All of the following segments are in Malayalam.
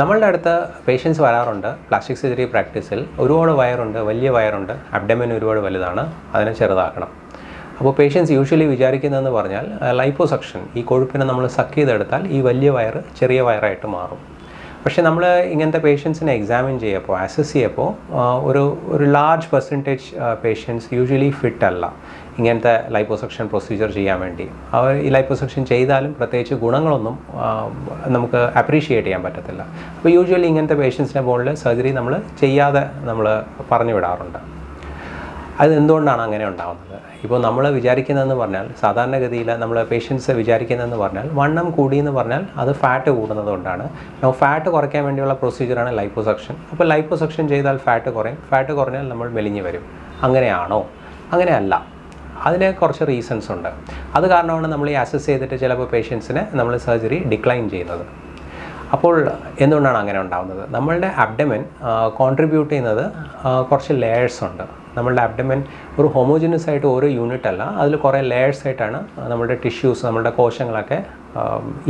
നമ്മളുടെ അടുത്ത് പേഷ്യൻസ് വരാറുണ്ട്. പ്ലാസ്റ്റിക് സർജറി പ്രാക്ടീസിൽ ഒരുപാട് വയറുണ്ട് വലിയ വയറുണ്ട്. അബ്ഡമൻ ഒരുപാട് വലുതാണ്. അതിനെ ചെറുതാക്കണം. അപ്പോൾ പേഷ്യൻസ് യൂഷ്വലി വിചാരിക്കുന്നതെന്ന് പറഞ്ഞാൽ ലൈപ്പോസക്ഷൻ ഈ കൊഴുപ്പിനെ നമ്മൾ സക്ക് ചെയ്തെടുത്താൽ ഈ വലിയ വയറ് ചെറിയ വയറായിട്ട് മാറും. പക്ഷേ നമ്മൾ ഇങ്ങനത്തെ പേഷ്യൻസിനെ എക്സാമിൻ ചെയ്യപ്പോൾ അസസ് ചെയ്യപ്പോൾ ഒരു ഒരു large percentage patients usually fit അല്ല. ഇങ്ങനത്തെ ലൈപ്പോസക്ഷൻ പ്രൊസീജിയർ ചെയ്യാൻ വേണ്ടി. അവർ ഈ ലൈപ്പോസക്ഷൻ ചെയ്താലും പ്രത്യേകിച്ച് ഗുണങ്ങളൊന്നും നമുക്ക് അപ്രീഷിയേറ്റ് ചെയ്യാൻ പറ്റത്തില്ല. അപ്പോൾ യൂഷ്വലി ഇങ്ങനത്തെ പേഷ്യൻസിനെ പോലെ സർജറി നമ്മൾ ചെയ്യാതെ നമ്മൾ പറഞ്ഞു വിടാറുണ്ട് അത് എന്തുകൊണ്ടാണ് അങ്ങനെ ഉണ്ടാകുന്നത് ഇപ്പോൾ നമ്മൾ വിചാരിക്കുന്നതെന്ന് പറഞ്ഞാൽ സാധാരണഗതിയിൽ നമ്മൾ പേഷ്യൻസ് വിചാരിക്കുന്നതെന്ന് പറഞ്ഞാൽ വണ്ണം കൂടി എന്ന് പറഞ്ഞാൽ അത് ഫാറ്റ് കൂടുന്നത് കൊണ്ടാണ്. ഫാറ്റ് കുറയ്ക്കാൻ വേണ്ടിയുള്ള പ്രൊസീജിയറാണ് ലൈപ്പോസക്ഷൻ അപ്പോൾ ലൈപ്പോസക്ഷൻ ചെയ്താൽ ഫാറ്റ് കുറയും. ഫാറ്റ് കുറഞ്ഞാൽ നമ്മൾ മെലിഞ്ഞു വരും. അങ്ങനെയാണോ? അങ്ങനെയല്ല. അതിന് കുറച്ച് റീസൺസ് ഉണ്ട്. അത് കാരണമാണ് നമ്മൾ ഈ അസസ് ചെയ്തിട്ട് ചിലപ്പോൾ പേഷ്യൻസിനെ നമ്മൾ സർജറി ഡിക്ലൈൻ ചെയ്യുന്നത്. അപ്പോൾ എന്തുകൊണ്ടാണ് അങ്ങനെ ഉണ്ടാകുന്നത് നമ്മളുടെ അബ്ഡമൻ കോൺട്രിബ്യൂട്ട് ചെയ്യുന്നത് കുറച്ച് ലെയേഴ്സ് ഉണ്ട്. നമ്മളുടെ അബ്ഡമൻ ഒരു ഹോമോജിനസ് ആയിട്ട് ഓരോ യൂണിറ്റ് അല്ല അതിൽ കുറേ ലെയേഴ്സ് ആയിട്ടാണ് നമ്മുടെ ടിഷ്യൂസ് നമ്മുടെ കോശങ്ങളൊക്കെ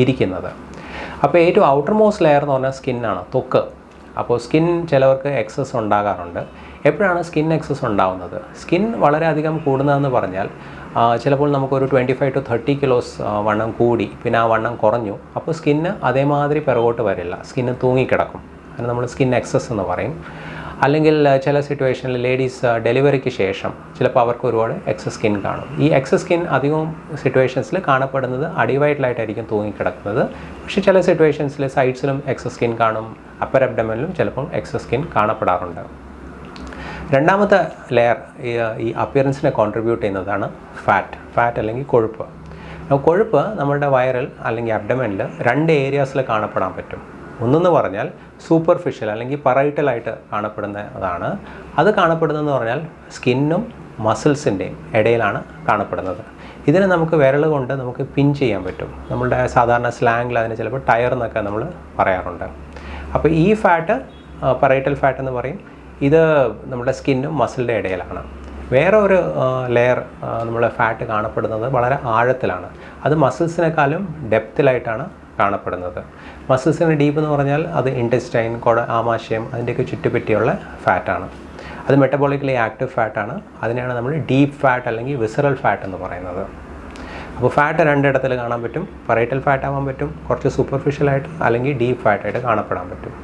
ഇരിക്കുന്നത്. അപ്പോൾ ഏറ്റവും ഔട്ടർ മോസ്റ്റ് ലെയർ എന്ന് പറഞ്ഞാൽ സ്കിന്നാണ് തൊക്ക്. അപ്പോൾ സ്കിൻ ചിലവർക്ക് എക്സസ് ഉണ്ടാകാറുണ്ട്. എപ്പോഴാണ് സ്കിൻ എക്സസ് ഉണ്ടാകുന്നത് സ്കിൻ വളരെയധികം കൂടുന്നതെന്ന് പറഞ്ഞാൽ ചിലപ്പോൾ നമുക്കൊരു twenty five to thirty kilos വണ്ണം കൂടി പിന്നെ ആ വണ്ണം കുറഞ്ഞു. അപ്പോൾ സ്കിന്ന് അതേമാതിരി പിറകോട്ട് വരില്ല. സ്കിന്ന് തൂങ്ങിക്കിടക്കും. അതിന് നമ്മൾ സ്കിൻ എക്സസ് എന്ന് പറയും. അല്ലെങ്കിൽ ചില സിറ്റുവേഷനിൽ ലേഡീസ് ഡെലിവറിക്ക് ശേഷം ചിലപ്പോൾ അവർക്ക് ഒരുപാട് എക്സസ് സ്കിൻ കാണും. ഈ എക്സസ് സ്കിൻ അധികവും സിറ്റുവേഷൻസിൽ കാണപ്പെടുന്നത് അടിവയറ്റിലായിട്ടായിരിക്കും തൂങ്ങിക്കിടക്കുന്നത്. പക്ഷേ ചില സിറ്റുവേഷൻസിൽ സൈഡ്സിലും എക്സസ് സ്കിൻ കാണും അപ്പർ അബ്ഡമനിലും ചിലപ്പോൾ എക്സസ് സ്കിൻ കാണപ്പെടാറുണ്ട്. രണ്ടാമത്തെ ലെയർ ഈ അപ്പിയറൻസിനെ കോൺട്രിബ്യൂട്ട് ചെയ്യുന്നതാണ് ഫാറ്റ് ഫാറ്റ് അല്ലെങ്കിൽ കൊഴുപ്പ്. കൊഴുപ്പ് നമ്മളുടെ വയറിൽ അല്ലെങ്കിൽ അബ്ഡമനിൽ രണ്ട് ഏരിയാസിൽ കാണപ്പെടാൻ പറ്റും. ഒന്നെന്ന് പറഞ്ഞാൽ സൂപ്പർഫിഷ്യൽ അല്ലെങ്കിൽ പറൈറ്റലായിട്ട് കാണപ്പെടുന്നതാണ്. അത് കാണപ്പെടുന്നതെന്ന് പറഞ്ഞാൽ സ്കിന്നും മസിൽസിന്റെയും ഇടയിലാണ് കാണപ്പെടുന്നത്. ഇതിനെ നമുക്ക് വിരൽ കൊണ്ട് നമുക്ക് പിൻ ചെയ്യാൻ പറ്റും. നമ്മളുടെ സാധാരണ സ്ലാങ്ങിൽ അതിന് ചിലപ്പോൾ ടയർ എന്നൊക്കെ നമ്മൾ പറയാറുണ്ട്. അപ്പോൾ ഈ ഫാറ്റ് പറൈറ്റൽ ഫാറ്റ് എന്ന് പറയും. ഇത് നമ്മുടെ സ്കിന്നും മസിലിന്റെ ഇടയിലാണ്. വേറെ ഒരു ലെയർ നമ്മൾ ഫാറ്റ് കാണപ്പെടുന്നത് വളരെ ആഴത്തിലാണ്. അത് മസിൽസിനേക്കാളും ഡെപ്തിലായിട്ടാണ് കാണപ്പെടുന്നത്. മസിൽസിന് ഡീപ്പ് എന്ന് പറഞ്ഞാൽ അത് ഇന്റസ്റ്റൈൻ കൊട ആമാശയം അതിന്റെയൊക്കെ ചുറ്റുപറ്റിയുള്ള ഫാറ്റാണ് അത് മെറ്റബോളിക്കലി ആക്റ്റീവ് ഫാറ്റാണ് അതിനെയാണ് നമ്മൾ ഡീപ്പ് ഫാറ്റ് അല്ലെങ്കിൽ വിസറൽ ഫാറ്റ് എന്ന് പറയുന്നത്. അപ്പോൾ ഫാറ്റ് രണ്ടിടത്തിൽ കാണാൻ പറ്റും. പറയറ്റൽ ഫാറ്റ് ആവാൻ പറ്റും. കുറച്ച് സൂപ്പർഫിഷ്യലായിട്ട് അല്ലെങ്കിൽ ഡീപ്പ് ഫാറ്റായിട്ട് കാണപ്പെടാൻ പറ്റും.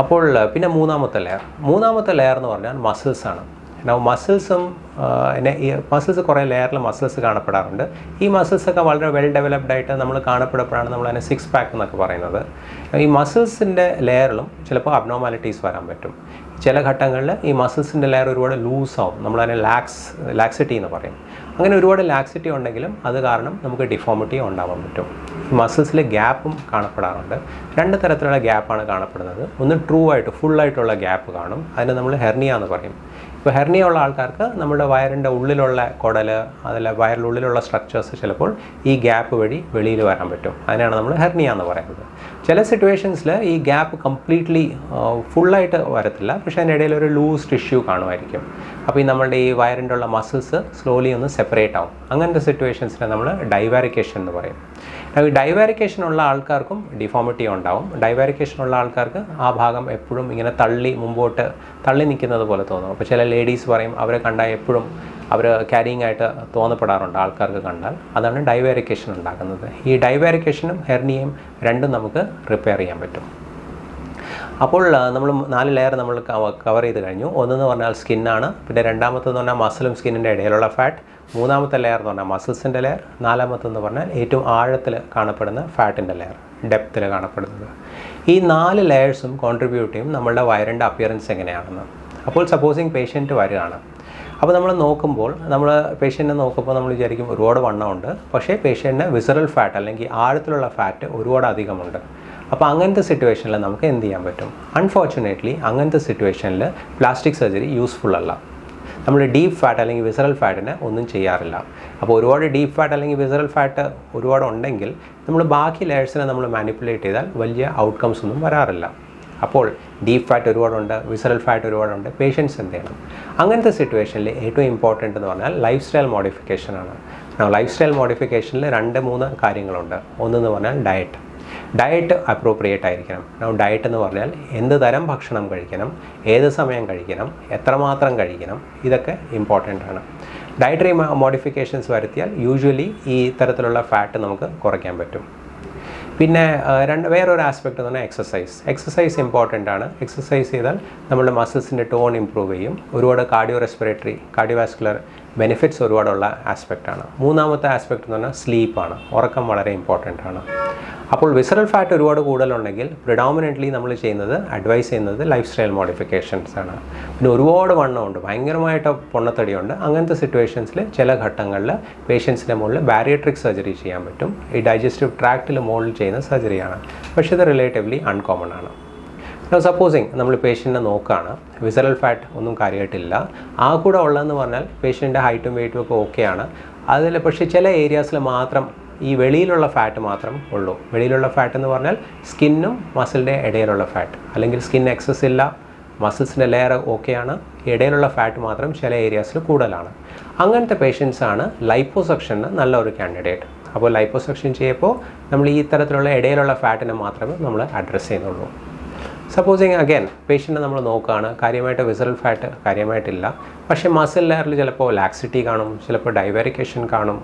അപ്പോൾ പിന്നെ മൂന്നാമത്തെ ലെയർ മൂന്നാമത്തെ ലെയർ എന്ന് പറഞ്ഞാൽ മസിൽസ് now മസിൽസും പിന്നെ ഈ മസിൽസ് കുറേ ലെയറിൽ മസിൽസ് കാണപ്പെടാറുണ്ട്. ഈ മസിൽസൊക്കെ വളരെ വെൽ ഡെവലപ്ഡ് ആയിട്ട് നമ്മൾ കാണപ്പെടുമ്പോഴാണ് നമ്മൾ അതിനെ സിക്സ് പാക്ക് എന്നൊക്കെ പറയുന്നത്. ഈ മസിൽസിന്റെ ലെയറിലും ചിലപ്പോൾ അബ്നോമാലിറ്റീസ് വരാൻ പറ്റും. ചില ഘട്ടങ്ങളിൽ ഈ മസിൽസിന്റെ ലെയർ ഒരുപാട് ലൂസ് ആവും. നമ്മളതിനെ ലാക്സ് ലാക്സിറ്റി എന്ന് പറയും. അങ്ങനെ ഒരുപാട് ലാക്സിറ്റി ഉണ്ടെങ്കിലും അത് കാരണം നമുക്ക് ഡിഫോമിറ്റി ഉണ്ടാവാൻ പറ്റും. മസിൽസിൽ ഗ്യാപ്പും കാണപ്പെടാറുണ്ട്. രണ്ട് തരത്തിലുള്ള ഗ്യാപ്പാണ് കാണപ്പെടുന്നത്. ഒന്ന് ട്രൂ ആയിട്ട് ഫുള്ളായിട്ടുള്ള ഗ്യാപ്പ് കാണും. അതിനെ നമ്മൾ ഹെർണിയ എന്ന് പറയും. ഇപ്പോൾ ഹെർണിയ ഉള്ള ആൾക്കാർക്ക് നമ്മുടെ വയറിന്റെ ഉള്ളിലുള്ള കുടൽ അതല്ല വയറിനുള്ളിലുള്ള സ്ട്രക്ചേഴ്സ് ചിലപ്പോൾ ഈ ഗ്യാപ്പ് വഴി വെളിയിൽ വരാൻ പറ്റും. അതിനാണ് നമ്മൾ ഹെർണിയ എന്ന് പറയുന്നത്. ചില സിറ്റുവേഷൻസിൽ ഈ ഗ്യാപ്പ് കംപ്ലീറ്റ്ലി ഫുള്ളായിട്ട് വരത്തില്ല. പക്ഷേ അതിന്റെ ഇടയിൽ ഒരു ലൂസ് ടിഷ്യൂ കാണുമായിരിക്കും. അപ്പോൾ ഈ നമ്മളുടെ ഈ വയറിന്റെ ഉള്ള മസിൽസ് സ്ലോലി ഒന്ന് സെപ്പറേറ്റ് ആവും. അങ്ങനത്തെ സിറ്റുവേഷൻസിനെ നമ്മൾ ഡൈവാരിക്കേഷൻ എന്ന് പറയും. ഡൈവാരിക്കേഷൻ ഉള്ള ആൾക്കാർക്കും ഡിഫോമിറ്റി ഉണ്ടാവും. ഡൈവാരിക്കേഷൻ ഉള്ള ആൾക്കാർക്ക് ആ ഭാഗം എപ്പോഴും ഇങ്ങനെ തള്ളി മുമ്പോട്ട് തള്ളി നിൽക്കുന്നത് പോലെ തോന്നും. അപ്പോൾ ചില ലേഡീസ് പറയും അവരെ കണ്ടാൽ എപ്പോഴും അവർ ക്യാരിങ് ആയിട്ട് തോന്നപ്പെടാറുണ്ട് ആൾക്കാർക്ക് കണ്ടാൽ. അതാണ് ഡൈവാരിക്കേഷൻ ഉണ്ടാക്കുന്നത്. ഈ ഡൈവാരിക്കേഷനും ഹെർണിയയും രണ്ടും നമുക്ക് റിപ്പയർ ചെയ്യാൻ പറ്റും. അപ്പോൾ നമ്മൾ നാല് ലെയർ നമ്മൾ കവർ ചെയ്ത് കഴിഞ്ഞു. ഒന്നെന്ന് പറഞ്ഞാൽ സ്കിന്നാണ്. പിന്നെ രണ്ടാമത്തെന്ന് പറഞ്ഞാൽ മസിലും സ്കിന്നിന്റെ ഇടയിലുള്ള ഫാറ്റ് മൂന്നാമത്തെ ലെയർ എന്ന് പറഞ്ഞാൽ മസിൽസിന്റെ ലെയർ നാലാമത്തെന്ന് പറഞ്ഞാൽ ഏറ്റവും ആഴത്തിൽ കാണപ്പെടുന്ന ഫാറ്റിന്റെ ലെയർ ഡെപ്തിൽ കാണപ്പെടുന്നത്. ഈ നാല് ലെയേഴ്സും കോൺട്രിബ്യൂട്ട് ചെയ്യും നമ്മളുടെ വയറിന്റെ അപ്പിയറൻസ് എങ്ങനെയാണെന്ന്. അപ്പോൾ സപ്പോസിങ് പേഷ്യന്റ് വരികയാണ്. അപ്പോൾ നമ്മൾ നോക്കുമ്പോൾ നമ്മൾ പേഷ്യന്റിനെ നോക്കുമ്പോൾ നമ്മൾ വിചാരിക്കും ഒരുപാട് വണ്ണമുണ്ട് പക്ഷേ പേഷ്യന്റിന് വിസറൽ ഫാറ്റ് അല്ലെങ്കിൽ ആഴത്തിലുള്ള ഫാറ്റ് ഒരുപാട് അധികമുണ്ട്. അപ്പോൾ അങ്ങനത്തെ സിറ്റുവേഷനിൽ നമുക്ക് എന്ത് ചെയ്യാൻ പറ്റും? അൺഫോർച്ചുനേറ്റ്ലി അങ്ങനത്തെ സിറ്റുവേഷനിൽ പ്ലാസ്റ്റിക് സർജറി യൂസ്ഫുൾ അല്ല. നമ്മൾ ഡീപ്പ് ഫാറ്റ് അല്ലെങ്കിൽ വിസറൽ ഫാറ്റിന് ഒന്നും ചെയ്യാറില്ല. അപ്പോൾ ഒരുപാട് ഡീപ്പ് ഫാറ്റ് അല്ലെങ്കിൽ വിസറൽ ഫാറ്റ് ഒരുപാട് ഉണ്ടെങ്കിൽ നമ്മൾ ബാക്കി ലെയേഴ്സിനെ നമ്മൾ മാനിപ്പുലേറ്റ് ചെയ്താൽ വലിയ ഔട്ട്കംസ് ഒന്നും വരാറില്ല. അപ്പോൾ ഡീപ്പ് ഫാറ്റ് ഒരുപാടുണ്ട് വിസറൽ ഫാറ്റ് ഒരുപാടുണ്ട് പേഷ്യൻസ് എന്ത് ചെയ്യണം? അങ്ങനത്തെ സിറ്റുവേഷനിൽ ഏറ്റവും ഇമ്പോർട്ടന്റ് എന്ന് പറഞ്ഞാൽ ലൈഫ് സ്റ്റൈൽ മോഡിഫിക്കേഷനാണ് ലൈഫ് സ്റ്റൈൽ മോഡിഫിക്കേഷനിൽ രണ്ട് മൂന്ന് കാര്യങ്ങളുണ്ട്. ഒന്നെന്ന് പറഞ്ഞാൽ ഡയറ്റ് ഡയറ്റ് അപ്രോപ്രിയേറ്റ് ആയിരിക്കണം. ഡയറ്റ് എന്ന് പറഞ്ഞാൽ എന്ത് തരം ഭക്ഷണം കഴിക്കണം ഏത് സമയം കഴിക്കണം എത്രമാത്രം കഴിക്കണം ഇതൊക്കെ ഇമ്പോർട്ടന്റ് ആണ്. ഡയറ്ററി മോഡിഫിക്കേഷൻസ് വരുത്തിയാൽ യൂഷ്വലി ഈ തരത്തിലുള്ള ഫാറ്റ് നമുക്ക് കുറയ്ക്കാൻ പറ്റും. പിന്നെ രണ്ട് വേറൊരു ആസ്പെക്റ്റ് എന്ന് പറഞ്ഞാൽ എക്സസൈസ് എക്സസൈസ് ഇമ്പോർട്ടന്റ് ആണ്. എക്സസൈസ് ചെയ്താൽ നമ്മുടെ മസിൽസിന്റെ ടോൺ ഇമ്പ്രൂവ് ചെയ്യും. ഒരുപാട് കാർഡിയോ റെസ്പിറേറ്ററി കാർഡിയോവാസ്കുലർ ബെനിഫിറ്റ്സ് ഒരുപാടുള്ള ആസ്പെക്റ്റ് ആണ്. മൂന്നാമത്തെ ആസ്പെക്റ്റ് എന്ന് പറഞ്ഞാൽ സ്ലീപ്പാണ് ഉറക്കം വളരെ ഇമ്പോർട്ടന്റ് ആണ്. അപ്പോൾ വിസറൽ ഫാറ്റ് ഒരുപാട് കൂടുതലുണ്ടെങ്കിൽ പ്രിഡോമിനന്റ്ലി നമ്മൾ ചെയ്യുന്നത് അഡ്വൈസ് ചെയ്യുന്നത് ലൈഫ് സ്റ്റൈൽ മോഡിഫിക്കേഷൻസ് ആണ്. പിന്നെ ഒരുപാട് വണ്ണമുണ്ട്. ഭയങ്കരമായിട്ട് പൊണ്ണത്തടിയുണ്ട്. അങ്ങനത്തെ സിറ്റുവേഷൻസിൽ ചില ഘട്ടങ്ങളിൽ പേഷ്യൻസിന്റെ മുകളിൽ ബാരിയട്രിക് സർജറി ചെയ്യാൻ പറ്റും. ഈ ഡൈജസ്റ്റീവ് ട്രാക്റ്റിൽ മുകളിൽ ചെയ്യുന്ന സർജറിയാണ് പക്ഷേ ഇത് റിലേറ്റീവ്ലി അൺകോമൺ ആണ്. സപ്പോസിങ് നമ്മൾ പേഷ്യന്റിനെ നോക്കുകയാണ് വിസറൽ ഫാറ്റ് ഒന്നും കാര്യമായിട്ടില്ല. ആ കൂടെ ഉള്ളതെന്ന് പറഞ്ഞാൽ പേഷ്യന്റെ ഹൈറ്റും വെയിറ്റും ഒക്കെ ഓക്കെയാണ് അതിൽ പക്ഷേ ചില ഏരിയാസിൽ മാത്രം ഈ വെളിയിലുള്ള ഫാറ്റ് മാത്രം ഉള്ളൂ. വെളിയിലുള്ള ഫാറ്റ് എന്ന് പറഞ്ഞാൽ സ്കിന്നും മസിലിന്റെ ഇടയിലുള്ള ഫാറ്റ് അല്ലെങ്കിൽ സ്കിൻ എക്സസ് ഇല്ല മസിൽസിന്റെ ലെയർ ഓക്കെയാണ് ഇടയിലുള്ള ഫാറ്റ് മാത്രം ചില ഏരിയാസിൽ കൂടുതലാണ്. അങ്ങനത്തെ പേഷ്യൻസാണ് ലൈപ്പോസക്ഷന് നല്ല ഒരു കാൻഡിഡേറ്റ് അപ്പോൾ ലൈപ്പോസക്ഷൻ ചെയ്യുമ്പോൾ നമ്മൾ ഈ തരത്തിലുള്ള ഇടയിലുള്ള ഫാറ്റിനെ മാത്രമേ നമ്മൾ അഡ്രസ്സ് ചെയ്യുന്നുള്ളൂ. സപ്പോസിങ് അഗൈൻ പേഷ്യന്റ് നമ്മൾ നോക്കുകയാണ് കാര്യമായിട്ട് വിസറൽ ഫാറ്റ് കാര്യമായിട്ടില്ല. പക്ഷേ മസിൽ ലെയറിൽ ചിലപ്പോൾ ലാക്സിറ്റി കാണും ചിലപ്പോൾ ഡൈവരിക്കേഷൻ കാണും.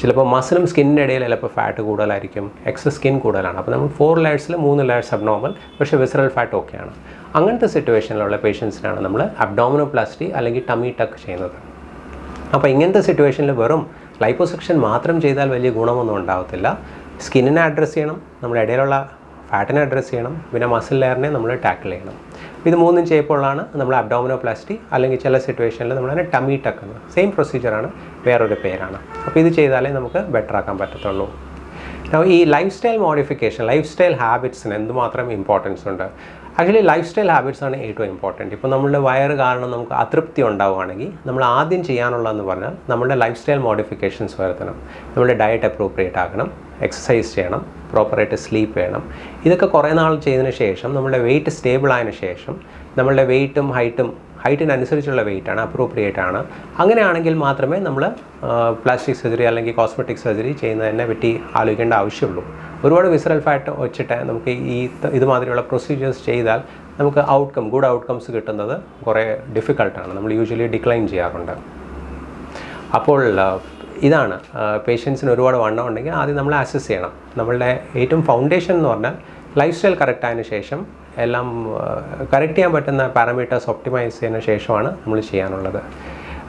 ചിലപ്പോൾ മസിലും സ്കിന്നിന്റെ ഇടയിൽ ചിലപ്പോൾ ഫാറ്റ് കൂടുതലായിരിക്കും എക്സസ് സ്കിൻ കൂടുതലാണ്. അപ്പോൾ നമ്മൾ ഫോർ ലെയേഴ്സിൽ മൂന്ന് ലെയർസ് അബ്നോർമൽ പക്ഷേ വിസറൽ ഫാറ്റ് ഓക്കെയാണ്. അങ്ങനത്തെ സിറ്റുവേഷനിലുള്ള പേഷ്യൻസിനാണ് നമ്മൾ അബ്ഡോമിനോപ്ലാസ്റ്റി അല്ലെങ്കിൽ ടമ്മി ടക്ക് ചെയ്യുന്നത്. അപ്പോൾ ഇങ്ങനത്തെ സിറ്റുവേഷനിൽ വെറും ലൈപ്പോസെക്ഷൻ മാത്രം ചെയ്താൽ വലിയ ഗുണമൊന്നും ഉണ്ടാകത്തില്ല സ്കിന്നിനെ അഡ്രസ്സ് ചെയ്യണം നമ്മുടെ ഇടയിലുള്ള ഫാറ്റിനെ അഡ്രസ്സ് ചെയ്യണം പിന്നെ മസിൽ ലെയറിനെ നമ്മൾ ടാക്കിൾ ചെയ്യണം. ഇത് മൂന്നും ചെയ്യുമ്പോഴാണ് നമ്മൾ അബ്ഡോമിനോപ്ലാസ്റ്റി അല്ലെങ്കിൽ ചില സിറ്റുവേഷനിൽ നമ്മൾ ടമി ടക്ക് എന്ന് സെയിം പ്രൊസീജിയറാണ് വേറൊരു പേരാണ്. അപ്പോൾ ഇത് ചെയ്താലേ നമുക്ക് ബെറ്റർ ആക്കാൻ പറ്റത്തുള്ളൂ. ഈ lifestyle modification lifestyle ഹാബിറ്റ്സിന് എന്തുമാത്രം ഇമ്പോർട്ടൻസ് ഉണ്ട്? ആക്ച്വലി ലൈഫ് സ്റ്റൈൽ ഹാബിറ്റ്സ് ആണ് ഏറ്റവും ഇമ്പോർട്ടന്റ് ഇപ്പോൾ നമ്മളുടെ വയറ് കാരണം നമുക്ക് അതൃപ്തി ഉണ്ടാവുകയാണെങ്കിൽ നമ്മൾ ആദ്യം ചെയ്യാനുള്ളതെന്ന് പറഞ്ഞാൽ നമ്മുടെ ലൈഫ് സ്റ്റൈൽ മോഡിഫിക്കേഷൻസ് വരുത്തണം. നമ്മുടെ ഡയറ്റ് അപ്രോപ്രിയേറ്റ് ആക്കണം എക്സസൈസ് ചെയ്യണം. പ്രോപ്പറായിട്ട് സ്ലീപ്പ് വേണം. ഇതൊക്കെ കുറേ നാൾ ചെയ്തതിന് ശേഷം നമ്മുടെ വെയിറ്റ് സ്റ്റേബിൾ ആയതിനു ശേഷം നമ്മളുടെ വെയിറ്റും ഹൈറ്റും ഹൈറ്റിനനുസരിച്ചുള്ള വെയിറ്റ് ആണ് അപ്രോപ്രിയേറ്റ് ആണ്. അങ്ങനെയാണെങ്കിൽ മാത്രമേ നമ്മൾ പ്ലാസ്റ്റിക് സർജറി അല്ലെങ്കിൽ കോസ്മെറ്റിക് സർജറി ചെയ്യുന്നതിനെ പറ്റി ആലോചിക്കേണ്ട ആവശ്യമുള്ളൂ. ഒരുപാട് വിസറൽ ഫാറ്റ് വെച്ചിട്ട് നമുക്ക് ഈ ഇതുമാതിരിയുള്ള പ്രൊസീജിയേഴ്സ് ചെയ്താൽ നമുക്ക് ഔട്ട്കം ഗുഡ് ഔട്ട്കംസ് കിട്ടുന്നത് കുറേ ഡിഫിക്കൾട്ടാണ് നമ്മൾ യൂഷ്വലി ഡിക്ലൈൻ ചെയ്യാറുണ്ട്. അപ്പോൾ ഇതാണ്. പേഷ്യൻസിന് ഒരുപാട് വണ്ണം ഉണ്ടെങ്കിൽ ആദ്യം നമ്മൾ അസസ് ചെയ്യണം. നമ്മളുടെ ഏറ്റവും ഫൗണ്ടേഷൻ എന്ന് പറഞ്ഞാൽ ലൈഫ് സ്റ്റൈൽ കറക്റ്റ് ആയതിനു ശേഷം എല്ലാം കറക്റ്റ് ചെയ്യാൻ പറ്റുന്ന പാരാമീറ്റേഴ്സ് ഒപ്റ്റിമൈസ് ചെയ്യുന്ന ശേഷമാണ് നമ്മൾ ചെയ്യാനുള്ളത്.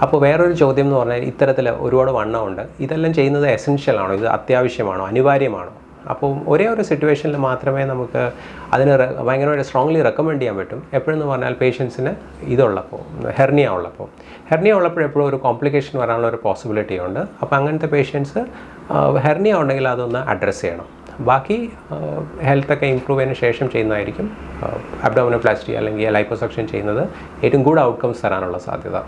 അപ്പോൾ വേറൊരു ചോദ്യം എന്ന് പറഞ്ഞാൽ ഇത്തരത്തിൽ ഒരുപാട് വണ്ണമുണ്ട്. ഇതെല്ലാം ചെയ്യുന്നത് എസെൻഷ്യൽ ആണോ? ഇത് അത്യാവശ്യമാണോ? അനിവാര്യമാണോ? അപ്പോൾ ഒരേ ഒരു സിറ്റുവേഷനിൽ മാത്രമേ നമുക്ക് അതിന് ഭയങ്കരമായിട്ട് സ്ട്രോങ്ലി റെക്കമെൻഡ് ചെയ്യാൻ പറ്റും. എപ്പോഴെന്ന് പറഞ്ഞാൽ പേഷ്യൻസിന് ഇതുള്ളപ്പോൾ ഹെർണിയ ഉള്ളപ്പോൾ ഹെർണിയ ഉള്ളപ്പോൾ എപ്പോഴും ഒരു കോംപ്ലിക്കേഷൻ വരാനുള്ള ഒരു പോസിബിലിറ്റി ഉണ്ട്. അപ്പോൾ അങ്ങനത്തെ പേഷ്യൻസ് ഹെർണിയ ഉണ്ടെങ്കിൽ അതൊന്ന് അഡ്രസ്സ് ചെയ്യണം. ബാക്കി ഹെൽത്തൊക്കെ ഇമ്പ്രൂവ് ചെയ്യുന്ന ശേഷം ചെയ്യുന്നതായിരിക്കും അബ്ഡോമിനോപ്ലാസ്റ്റി അല്ലെങ്കിൽ ലൈപ്പോസക്ഷൻ ചെയ്യുന്നത് ഏറ്റവും ഗുഡ് ഔട്ട്കംസ് തരാനുള്ള സാധ്യത.